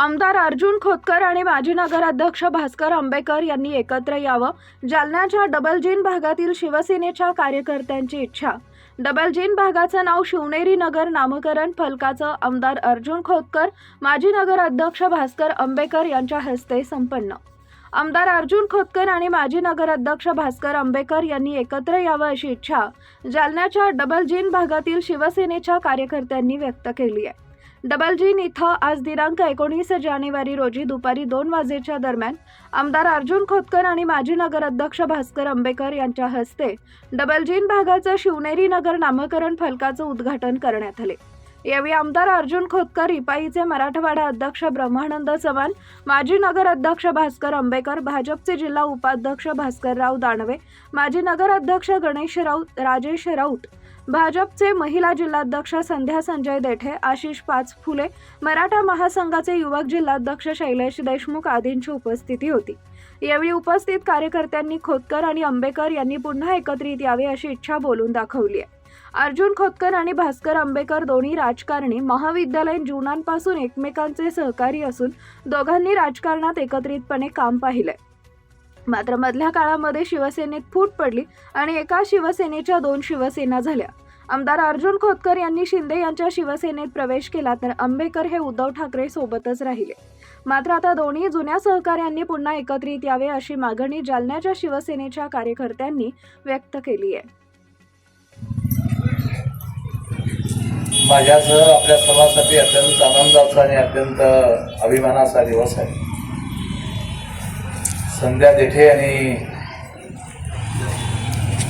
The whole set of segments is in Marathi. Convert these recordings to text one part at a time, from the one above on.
आमदार अर्जुन खोतकर आणि माजी नगराध्यक्ष भास्कर आंबेकर यांनी एकत्र यावं. जालन्याच्या डबल जीन भागातील शिवसेनेच्या कार्यकर्त्यांची इच्छा. डबल जीन भागाचं नाव शिवनेरी नगर नामकरण फलकाचं आमदार अर्जुन खोतकर माजी नगराध्यक्ष भास्कर आंबेकर यांच्या हस्ते संपन्न. आमदार अर्जुन खोतकर आणि माजी नगराध्यक्ष भास्कर आंबेकर यांनी एकत्र यावं अशी इच्छा जालन्याच्या डबल जीन भागातील शिवसेनेच्या कार्यकर्त्यांनी व्यक्त केली आहे. डबलजीन इथं आज दिनांक एकोणीस जानेवारी रोजी दुपारी दोन वाजेच्या दरम्यान आमदार अर्जुन खोतकर आणि माजी नगराध्यक्ष भास्कर आंबेकर यांच्या हस्ते डबलजीन भागाचं शिवनेरी नगर नामकरण फलकाचं उद्घाटन करण्यात आले. यावेळी आमदार अर्जुन खोतकर रिपाईचे मराठवाडा अध्यक्ष ब्रह्मानंद चव्हाण माजी नगर अध्यक्ष भास्कर आंबेकर भाजपचे जिल्हा उपाध्यक्ष भास्करराव दानवे माजी नगराध्यक्ष गणेश राऊत राजेश राऊत भाजपचे महिला जिल्हाध्यक्ष संध्या संजय देठे आशिष पाच फुले मराठा महासंघाचे युवक जिल्हाध्यक्ष शैलेश देशमुख आदींची उपस्थिती होती. यावेळी उपस्थित कार्यकर्त्यांनी खोतकर आणि आंबेकर यांनी पुन्हा एकत्रित यावे अशी इच्छा बोलून दाखवली आहे. अर्जुन खोतकर आणि भास्कर आंबेकर दोन्ही राजकारणी महाविद्यालयीन जीवनांपासून एकमेकांचे सहकारी असून दोघांनी राजकारणात एकत्रितपणे काम पाहिले मात्र मधल्या काळामध्ये शिवसेनेत फूट पडली आणि एका शिवसेनेच्या दोन शिवसेना झाल्या. आमदार अर्जुन खोतकर यांनी शिंदे यांच्या शिवसेनेत प्रवेश केला तर आंबेकर हे उद्धव ठाकरे सोबतच राहिले. मात्र आता दोन्ही जुन्या सहकाऱ्यांनी पुन्हा एकत्रित यावे अशी मागणी जालन्याच्या शिवसेनेच्या कार्यकर्त्यांनी व्यक्त केली आहे. माझ्यासह आपल्या सर्वांसाठी अत्यंत आनंदाचा आणि अत्यंत अभिमानाचा दिवस आहे. संध्या देठे आणि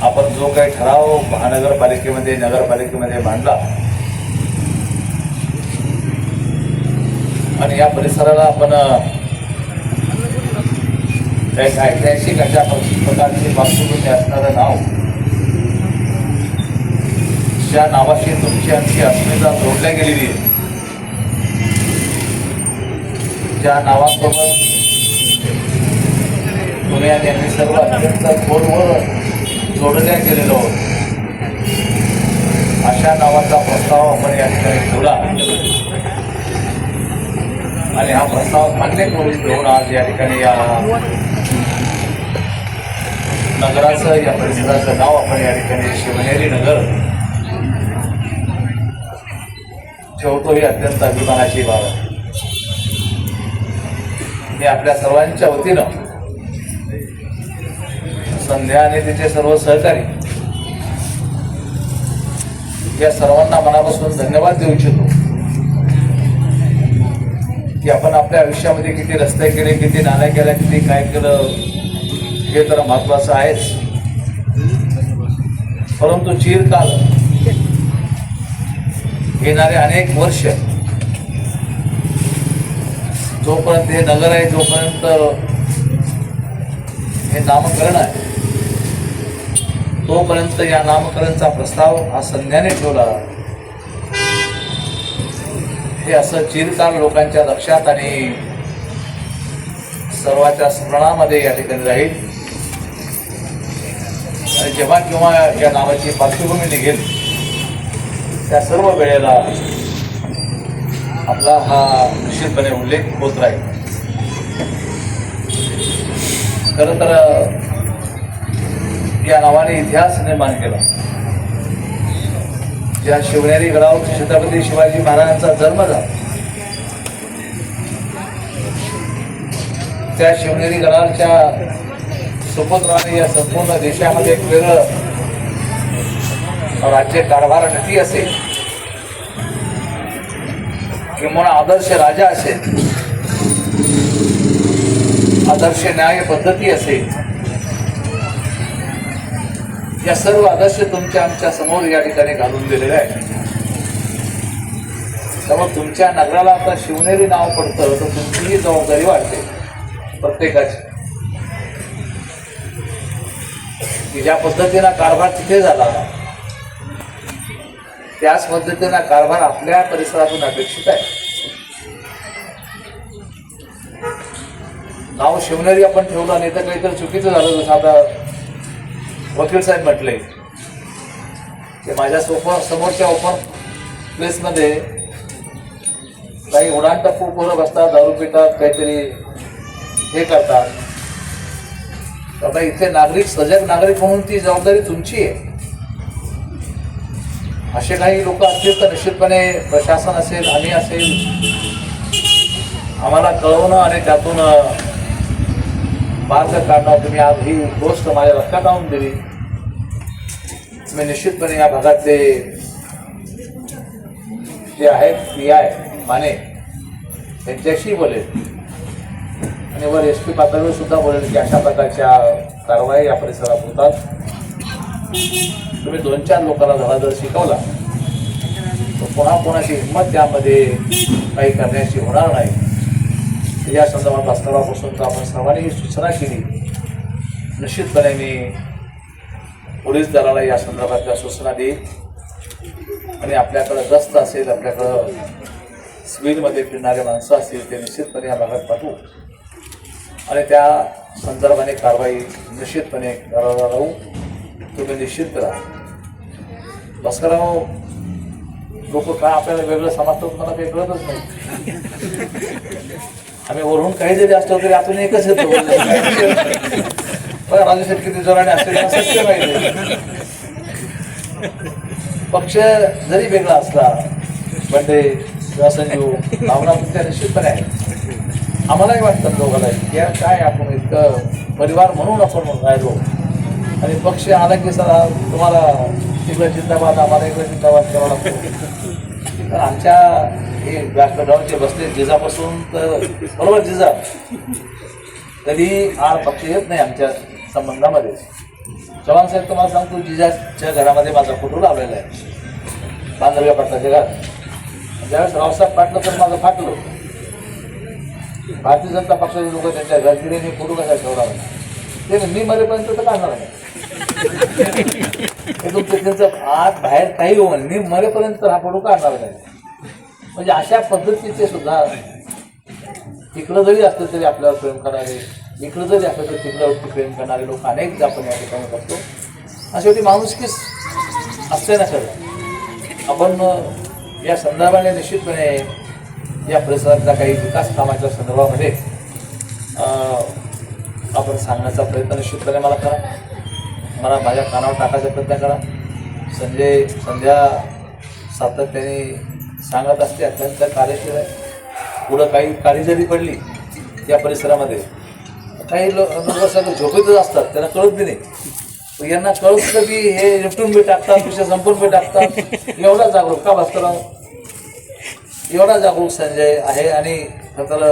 आपण जो काही ठराव महानगरपालिकेमध्ये नगरपालिकेमध्ये मांडला. आणि या परिसराला आपण एक ऐतिहासिक अशा प्रकारची पार्श्वभूमी असणारं नाव ज्या नावाशी तुमची आमची अस्मिता जोडल्या गेलेली आहे. ज्या नावासोबत तुम्ही आणि सर्व अत्यंत खोलवर जोडल्या गेलेलो अशा नावाचा प्रस्ताव आपण या ठिकाणी ठेवला. आणि हा प्रस्ताव मान्य करून घेऊन आज या ठिकाणी या नगराचं या परिसराचं नाव आपण या ठिकाणी शिवनेरी नगर ठेवतो ही अत्यंत अभिमानाची बाब मी आपल्या सर्वांच्या वतीनं संध्या आणि तिचे सर्व सहकारी. या सर्वांना मनापासून धन्यवाद देऊ इच्छितो. की आपण आपल्या आयुष्यामध्ये किती रस्ते केले किती नाण्या केल्या किती काय केलं हे तर महत्वाचं आहेच. परंतु चिरकाल येणारे अनेक वर्ष जोपर्यंत हे नगर आहे जोपर्यंत हे नामकरण आहे तोपर्यंत या नामकरणचा प्रस्ताव हा संध्याने ठेवला. हे असं चिरकाल लोकांच्या लक्षात आणि सर्वांच्या स्मरणामध्ये या ठिकाणी राहील. आणि जेव्हा केव्हा या नावाची पार्श्वभूमी निघेल त्या सर्व वेळेला आपला हा निश्चितपणे उल्लेख होत राहील. खरं तर या नावाने इतिहास निर्माण केला. ज्या शिवनेरी गडावर छत्रपती शिवाजी महाराजांचा जन्म झाला त्या शिवनेरी गडाच्या सुपुत्राने या संपूर्ण देशामध्ये एक वेगळं राज्य कारभार नक्की असेल किंवा आदर्श राजा असेल आदर्श न्याय पद्धती असेल त्या सर्व आदर्श तुमच्या आमच्यासमोर या ठिकाणी घालून दिलेले आहे त्यामुळे तुमच्या नगराला आता शिवनेरी नाव पडतं तर तुमचीही जबाबदारी वाढते प्रत्येकाची. की ज्या पद्धतीनं कारभार तिथे झाला त्याच पद्धतीनं कारभार आपल्या परिसरातून अपेक्षित आहे. नाव शिवनेरी आपण ठेवलं नाही तर काहीतरी चुकीचं झालं जसं आता वकील साहेब म्हटले की माझ्या सोफा समोरच्या ओपन प्लेसमध्ये काही उडाण टप्पू पोरं बसतात दारू पितात काहीतरी हे करतात. तर आता इथे नागरिक सजग नागरिक म्हणून ती जबाबदारी तुमची आहे. असे काही लोक असतील तर निश्चितपणे प्रशासन असेल आम्ही असेल आम्हाला कळवणं आणि त्यातून मार्ग काढणं तुम्ही आज ही गोष्ट माझ्या लक्षात आणून दिली. मी निश्चितपणे या भागातले जे आहेत पी आय माने. त्यांच्याशी बोलेल. आणि वर एस पी पातळीवर सुद्धा बोलेल की अशा प्रकारच्या कारवाई या परिसरात होतात. तुम्ही दोन चार लोकांना धडा जर शिकवला तर पुन्हा कोणाची हिंमत त्यामध्ये काही करण्याची होणार नाही. या संदर्भात भास्कररावपासून तर आपण सर्वांनी ही सूचना केली. निश्चितपणे मी पोलीस दलाला या संदर्भातल्या सूचना देईल. आणि आपल्याकडं गस्त असेल आपल्याकडं स्पीडमध्ये फिरणारे माणसं असतील ते निश्चितपणे या भागात पाठवू. आणि त्या संदर्भाने कारवाई निश्चितपणे करायला राहू. तुम्ही निश्चित करा भास्करराव लोक काय आपल्याला वेगळं समजतात मला काही कळतच नाही. आम्ही वरून काही जरी असलो तरी आतून एकच येतो. बघा माझ्यासाठी किती जोराने असते मला सत्य पक्ष जरी वेगळा असला म्हणजे बंडे संजीव भावना तुमच्या निश्चितपणे आहे. आम्हालाही वाटतं दोघांनाही की या काय आपण इतकं परिवार म्हणून आपण राहिलो. आणि पक्ष आला की सर तुम्हाला तिकडे जिंदाबाद आम्हाला इकडे जिंदाबाद करावा लागतो. तर आमच्या हे गावचे बसले जिजापासून तर बरोबर जिजा. कधी आर पक्ष येत नाही आमच्या संबंधामध्ये. चव्हाण साहेब तुम्हाला सांगतो जिजाच्या घरामध्ये माझा फोटो लावलेला आहे. बांधव्या पाटलाच्या घरात ज्यावेळेस रावसाहेब पाटलं तर माझं फाटलं. भारतीय जनता पक्षाचे लोक त्यांच्या गजगिरीने फोटो कसा ठेवला ते मी मरेपर्यंत तर काढणार नाही हे तुमचं त्यांचं आत बाहेर काही होऊन मी मरेपर्यंत हा फोटो काढणार नाही. म्हणजे अशा पद्धतीचे सुद्धा तिकडं जरी असलं तरी आपल्यावर प्रेम करणारे इकडं जरी असलं तर तिकडं प्रेम करणारे लोक अनेक आपण या ठिकाणी बघतो. अशी शेवटी माणुसकीच असते ना सगळं. आपण या संदर्भाने निश्चितपणे या परिसरातल्या काही विकास कामाच्या संदर्भामध्ये आपण सांगण्याचा प्रयत्न निश्चितपणे मला करा. मला माझ्या कानावर टाकायचा प्रयत्न करा. संजय संध्या सातत्याने सांगत असते अत्यंत कार्यशील आहे. पुढं काही काळी जरी पडली या परिसरामध्ये काही लोक सगळं झोपेतच असतात त्यांना कळत बी नाही. यांना कळत बी हे निपटून बी टाकतात पिशा संपून बी टाकतात. एवढा जागरूक का भास्करराव? एवढा जागरूक संजय आहे आणि तर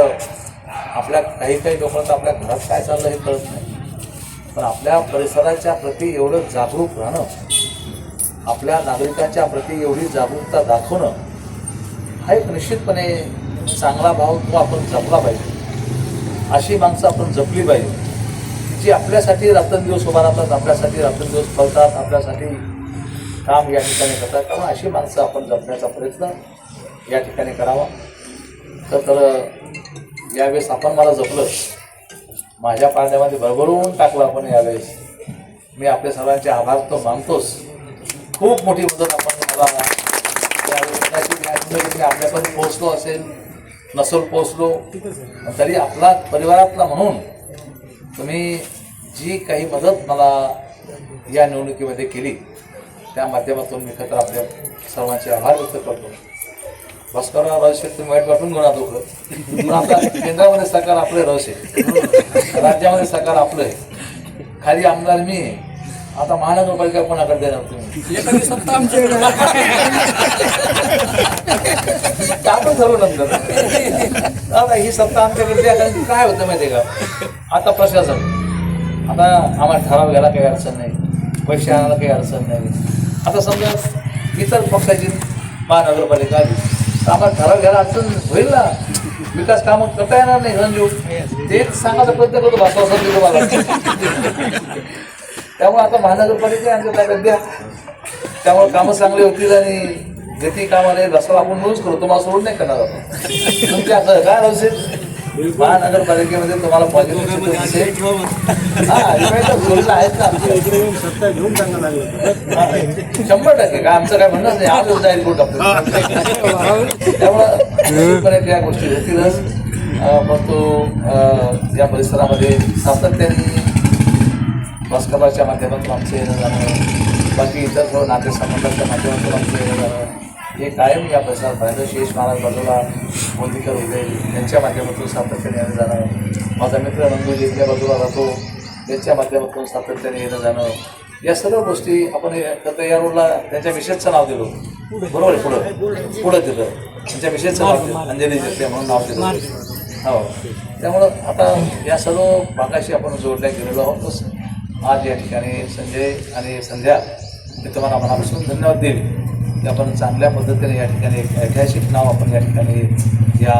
आपल्या काही काही लोकांना आपल्या घरात काय चाललं हे कळत नाही. पण आपल्या परिसराच्या प्रती एवढं जागरूक राहणं आपल्या नागरिकांच्या प्रती एवढी जागरूकता दाखवणं हा एक निश्चितपणे चांगला भाव तो आपण जपला पाहिजे. अशी माणसं आपण जपली पाहिजे. जी आपल्यासाठी रात्रंदिवस उभा राहतात आपल्यासाठी रात्रंदिवस फळतात आपल्यासाठी काम या ठिकाणी करतात. त्यामुळे अशी माणसं आपण जपण्याचा प्रयत्न या ठिकाणी करावा. तर यावेळेस आपण मला जपलं. माझ्या पाण्यामध्ये भरभरून टाकलं आपण यावेळेस. मी आपल्या सर्वांचे आभार तो मानतोच. खूप मोठी मदत आपण मला यावेळेस त्याची. मी आपल्यापर्यंत पोहोचलो असेल. नसल पोहोचलो. तरी आपला परिवारातला म्हणून तुम्ही जी काही मदत मला या निवडणुकीमध्ये केली त्या माध्यमातून मी खरं आपल्या सर्वांचे आभार व्यक्त करतो. भास्करराव राजशेठ तुम्ही वाईट वाटून घेणार पण आता केंद्रामध्ये सरकार आपलं रस आहे. राज्यामध्ये सरकार आपलं आहे. खाली आमदार मी आहे. आता महानगरपालिका कोणाकडे देणार तुम्ही? एखादी सत्ता आमच्याकडे आपण ठरवू नंतर. आता ही सत्ता आमच्याकडे द्या कारण की काय होतं माहिती आहे का? आता प्रशासन. आता आम्हाला ठराव घ्यायला काही अडचण नाही. पैसे आणायला काही अडचण नाही. आता समजा इतर पक्षाची महानगरपालिका आली. तर आम्हाला ठराव घ्यायला अडचण होईल ना? विकास कामं करता येणार नाही संजीव तेच सांगायचा प्रयत्न करतो भाषा तुम्हाला त्यामुळे आता महानगरपालिका आमच्या ताब्यात द्या त्यामुळे कामं चांगली होतील आणि जे ती कामाला येईल रस्ता आपण मिळूच करू तुम्हाला सोडून नाही करणार आपण. तुमच्या असं काय असेल महानगरपालिकेमध्ये तुम्हाला पॉझिटिव्ह आहेत ना शंभर टक्के काय आमचं काय म्हणणं नाही. आज जाईल डॉक्टर त्यामुळं त्या गोष्टी होतीलच. अं, पण तो अं, या परिसरामध्ये सातत्याने बसकबाच्या माध्यमातून आमचं येणं जाणं बाकी इतर सर्व नातेसंबंधाच्या माध्यमातून आमचं येणं जाणं हे कायम या परिसरात पाहिलं शेष महाराज बाजूला मोदीकर होते यांच्या माध्यमातून सातत्याने येणं जाणं. माझा मित्र नंदू यांच्या बाजूला राहतो त्यांच्या माध्यमातून सातत्याने येणं जाणं. या सर्व गोष्टी आपण हे- तर या रोडला त्यांच्या विशेषचं नाव दिलं. बरोबर आहे पुढं. पुढं दिलं. त्यांच्या विशेषचं नाव अंजली जगते म्हणून नाव दिलं. हो. त्यामुळं आता या सर्व भागाशी आपण जोडल्या गेलेलो आहोत. आज या ठिकाणी संजय आणि संध्या मी तुम्हाला मनापासून धन्यवाद देईल. की आपण चांगल्या पद्धतीने या ठिकाणी एक ऐतिहासिक नाव आपण या ठिकाणी या